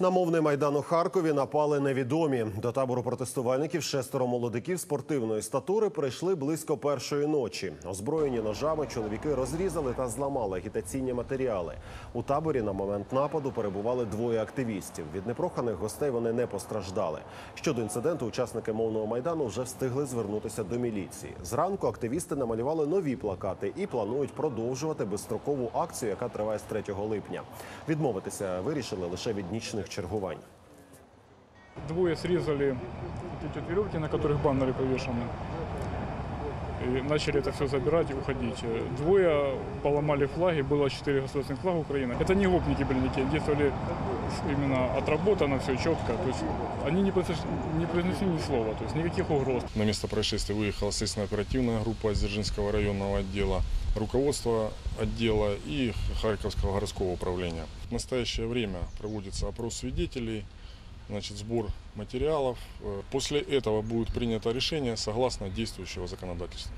На мовний майдан у Харкові напали невідомі. До табору протестувальників шестеро молодиків спортивної статури прийшли близько першої ночі. Озброєні ножами чоловіки розрізали та зламали агітаційні матеріали. У таборі на момент нападу перебували двоє активістів. Від непроханих гостей вони не постраждали. Щодо інциденту, учасники мовного майдану вже встигли звернутися до міліції. Зранку активісти намалювали нові плакати і планують продовжувати безстрокову акцію, яка триває з 3 липня. Відмовитися вирішили лише від нічних чергувань. Двое срезали вот эти вот веревки, на которых баннеры повешены. И начали это все забирать и уходить. Двое поломали флаги, было четыре государственных флага Украины. Это не гопники были никакие, действовали именно отработано все четко. То есть они не произнесли, не произнесли ни слова, то есть никаких угроз. На место происшествия выехала следственно-оперативная группа из Дзержинского районного отдела, руководство отдела и Харьковского городского управления. В настоящее время проводится опрос свидетелей, значит, сбор материалов. Э, После этого будет принято решение согласно действующего законодательства.